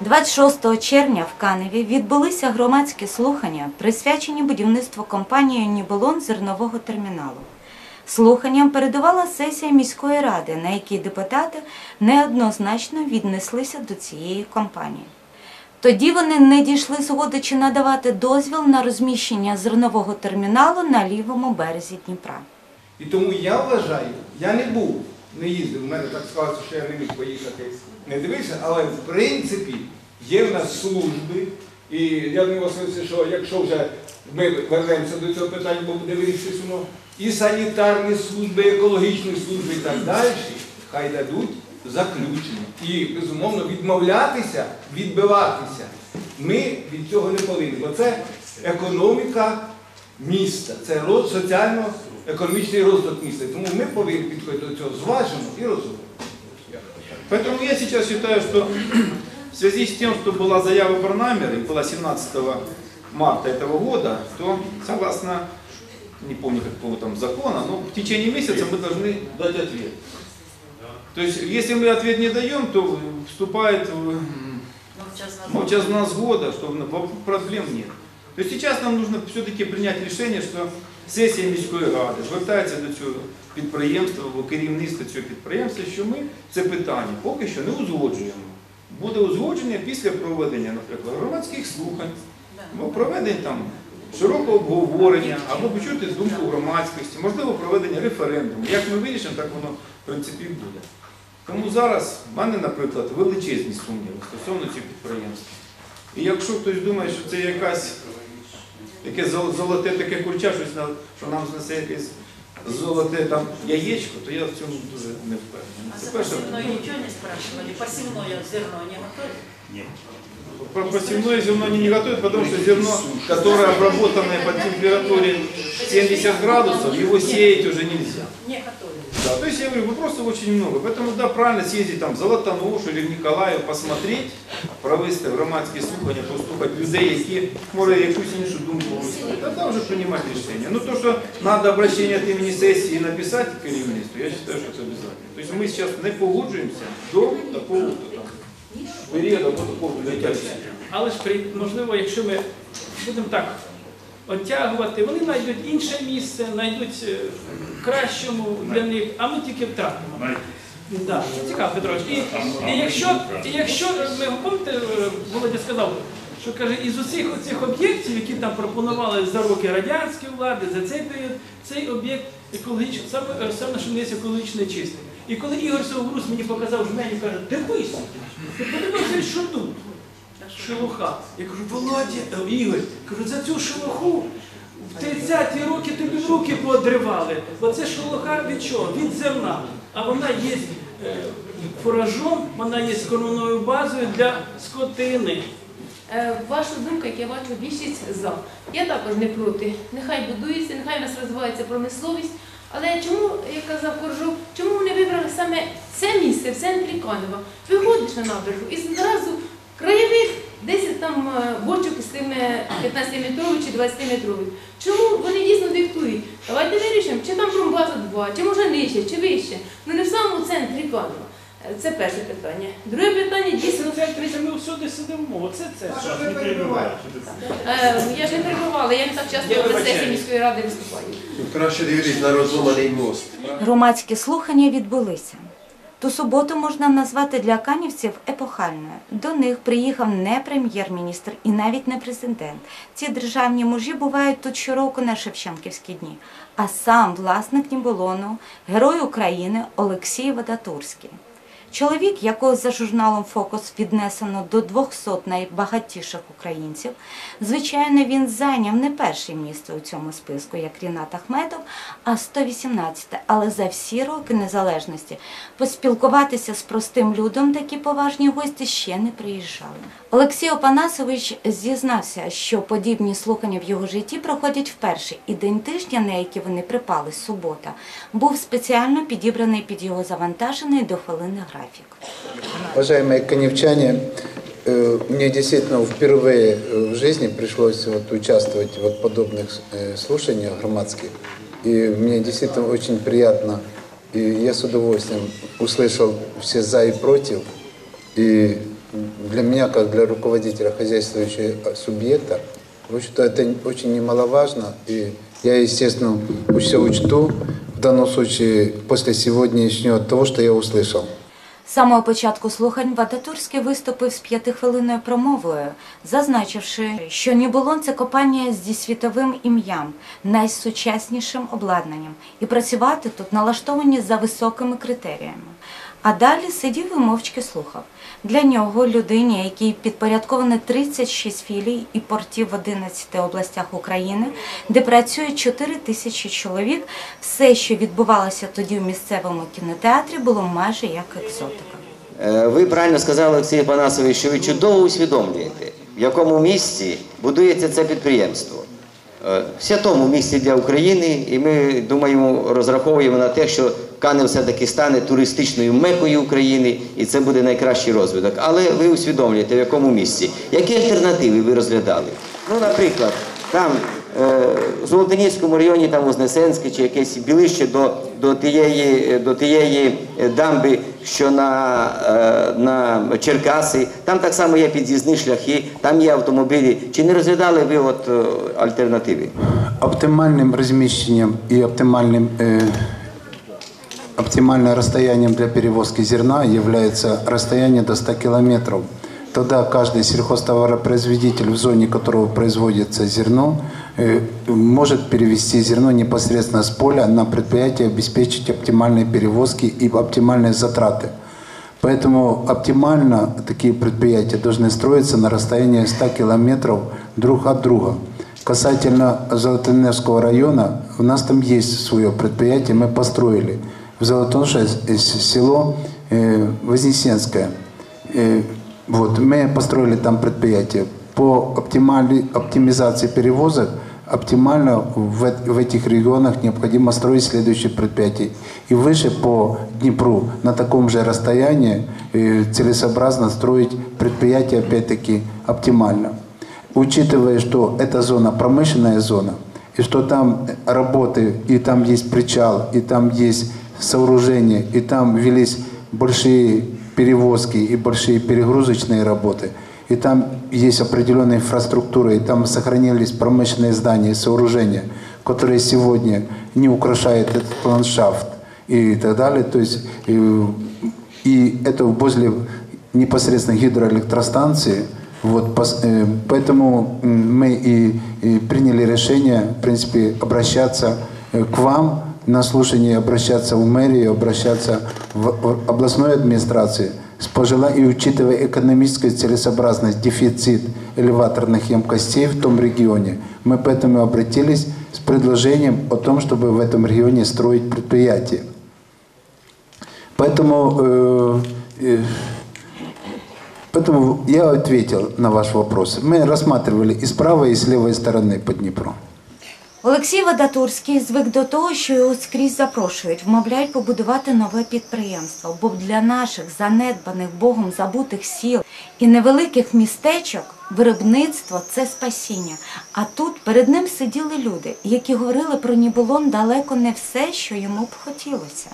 26 червня в Каневі відбулися громадські слухання, присвячені будівництву компанією Ніболон зернового терміналу. Слуханням передувала сесія міської ради, на якій депутати неоднозначно віднеслися до цієї компанії. Тоді вони не дійшли згоди чи надавати дозвіл на розміщення зернового терміналу на лівому березі Дніпра. І тому я вважаю, я не був, не їздив, у мене так склалося, що я не міг поїхати, не дивився, але в принципі є в нас служби. І я не Васильович, що якщо вже ми вернемося до цього питання, бо буде вирішитися воно, і санітарні служби, і екологічні служби і так далі, хай дадуть заключення. І, безумовно, відмовлятися, відбиватися. Ми від цього не повинні, бо це економіка міста, це роз- соціально-економічний розвиток міста. Тому ми повинні підходити до цього зважено і розумно. Поэтому я сейчас считаю, что в связи с тем, что была заява про намеры, и была 17 марта этого года, то согласно, не помню какого там закона, но в течение месяца мы должны дать ответ. То есть, если мы ответ не даем, то вступает в м, молчазна згода, что в- проблем нет. То есть сейчас нам нужно все-таки принять рішення, що сесія міської ради звертається до цього підприємства, або керівництва цього підприємства, що ми це питання поки що не узгоджуємо. Буде узгодження після проведення, наприклад, громадських слухань, або проведення там широкого обговорення, або почути думку громадськості, можливо, проведення референдуму. Як ми вирішимо, так воно в принципі і буде. Тому зараз в мене, наприклад, величезні сумніви стосовно цього підприємства. І якщо хтось думає, що це якась яке зол- золоте таке курча, щось що нам знесе якесь золоте там яєчко, то я в цьому дуже не впевнений. А за перше. посевное ничего не спрашивали? Посевное зерно не готовят? Про посевное зерно они не готовят, потому что зерно, которое обработанное по температуре 70 градусов, его сеять уже нельзя. Не готовят. Да, то есть я говорю, вопросов очень много. Поэтому да, правильно съездить там в Золотоношу или в Николаїв, посмотреть, провести громадські слухання, послухати людей, які може якусь іншу думку висловити. Тоді вже приймати рішення. Ну то, що треба обращення від імені сесії написати керівництву, я вважаю, що це обов'язково. Тобто ми зараз не погоджуємося до такого там, періоду, або такого рішення. Але ж можливо, якщо ми будемо так оттягувати, вони знайдуть інше місце, знайдуть е, кращому для них, а ми тільки втратимо. Да, цікаво, Петрович. І, і якщо, і якщо ми пам'ятаєте, е, Володя сказав, що каже, із усіх оцих об'єктів, які там пропонували за роки радянської влади, за цей період, цей об'єкт екологічний, саме, е, саме що не є екологічно чистий. І коли Ігор Совгрус мені показав жменю, каже, дивись, ти подивися, що тут. Шелуха. Я кажу, Володя, е, Ігор, кажу, за цю шелуху в 30-ті роки тобі руки поодривали. Бо це шелуха від чого? Від зерна. А вона є е, фуражом, вона є кормовною базою для скотини. Е, Ваша думка, як я бачу, більшість за. Я також не проти. Нехай будується, нехай у нас розвивається промисловість. Але чому, як казав Коржов, чому вони вибрали саме це місце в центрі Канева? Виходиш на набережну і зразу краєвид, 10 там е, бочок з тими 15-метрових чи 20-метрових. Чому вони дійсно диктують? Давайте вирішимо, чи там промбаза 2, чи може нижче, чи вище. Ну не в самому центрі Канева. Е, Це перше питання. Друге питання дійсно. Це ми всюди сидимо. Оце це. Е, Я ж не перебувала, я не так часто на вибачаюсь. сесії міської ради виступаю. Краще дивитись на розломаний мост. Громадські слухання відбулися. Ту суботу можна назвати для канівців епохальною. До них приїхав не прем'єр-міністр і навіть не президент. Ці державні мужі бувають тут щороку на Шевченківські дні, а сам власник Ніболону, герой України Олексій Вадатурський. Чоловік, якого за журналом Фокус віднесено до 200 найбагатіших українців, звичайно, він зайняв не перше місце у цьому списку, як Рінат Ахметов, а 118-те. але за всі роки незалежності поспілкуватися з простим людом такі поважні гості ще не приїжджали. Олексій Опанасович зізнався, що подібні слухання в його житті проходять вперше, і день тижня, на який вони припали субота, був спеціально підібраний під його завантажений до хвилини графік. Уважаемые коневчане, э, мне действительно впервые э, в жизни пришлось вот участвовать вот в подобных э, слушаниях громадских. И мне действительно очень приятно, и я с удовольствием услышал все за и против. И для меня, как для руководителя хозяйствующего субъекта, в общем-то, это очень немаловажно. И я, естественно, все учту в данном случае после сегодняшнего того, что я услышал. З самого початку слухань Вадатурський виступив з п'ятихвилинною промовою, зазначивши, що Нібулон – це компанія зі світовим ім'ям, найсучаснішим обладнанням, і працювати тут налаштовані за високими критеріями. А далі сидів і мовчки слухав. Для нього, людині, якій підпорядковано 36 філій і портів в 11 областях України, де працює 4 тисячі чоловік, все, що відбувалося тоді в місцевому кінотеатрі, було майже як екзотика. Е, Ви правильно сказали, Олексій Панасович, що ви чудово усвідомлюєте, в якому місці будується це підприємство. Е, В святому місці для України, і ми думаємо, розраховуємо на те, що Канев все-таки стане туристичною мекою України, і це буде найкращий розвиток. Але ви усвідомлюєте, в якому місці. Які альтернативи ви розглядали? Ну, наприклад, там е, в Золотинівському районі, там Вознесенське чи якесь білище до, до, тієї, до тієї е, дамби, що на, е, на Черкаси, там так само є під'їзні шляхи, там є автомобілі. Чи не розглядали ви от е, альтернативи? Оптимальным размещением и оптимальным, э, оптимальным расстоянием для перевозки зерна является расстояние до 100 километров. Тогда каждый сельхозтоваропроизводитель, в зоне которого производится зерно, э, может перевести зерно непосредственно с поля на предприятие, обеспечить оптимальные перевозки и оптимальные затраты. Поэтому оптимально такие предприятия должны строиться на расстоянии 100 километров друг от друга. Касательно Золотоневского района, у нас там есть свое предприятие, мы построили. В Золотонше с- село э, Вознесенское. Э, вот, мы построили там предприятие. По оптимали- оптимизации перевозок оптимально в, в этих регионах необходимо строить следующие предприятия. И выше по Днепру на таком же расстоянии э, целесообразно строить предприятия опять-таки оптимально. Учитывая, что эта зона промышленная зона, и что там работы, и там есть причал, и там есть сооружения, и там велись большие перевозки и большие перегрузочные работы, и там есть определенная инфраструктура, и там сохранились промышленные здания и сооружения, которые сегодня не украшают этот ландшафт и так далее. То есть, э, и это возле непосредственно гидроэлектростанции. Вот, э, поэтому мы и, и приняли решение, в принципе, обращаться э, к вам на слушание, обращаться в мэрию, обращаться в, областной администрации с пожела- и учитывая экономическую целесообразность, дефицит элеваторных емкостей в том регионе, мы поэтому обратились с предложением о том, чтобы в этом регионе строить предприятие. Поэтому, э, э, поэтому я ответил на ваш вопрос. Мы рассматривали и с правой, и с левой стороны по Днепру. Олексій Вадатурський звик до того, що його скрізь запрошують, вмовляють побудувати нове підприємство. Бо для наших занедбаних Богом забутих сіл і невеликих містечок виробництво це спасіння. А тут перед ним сиділи люди, які говорили про Нібулон далеко не все, що йому б хотілося.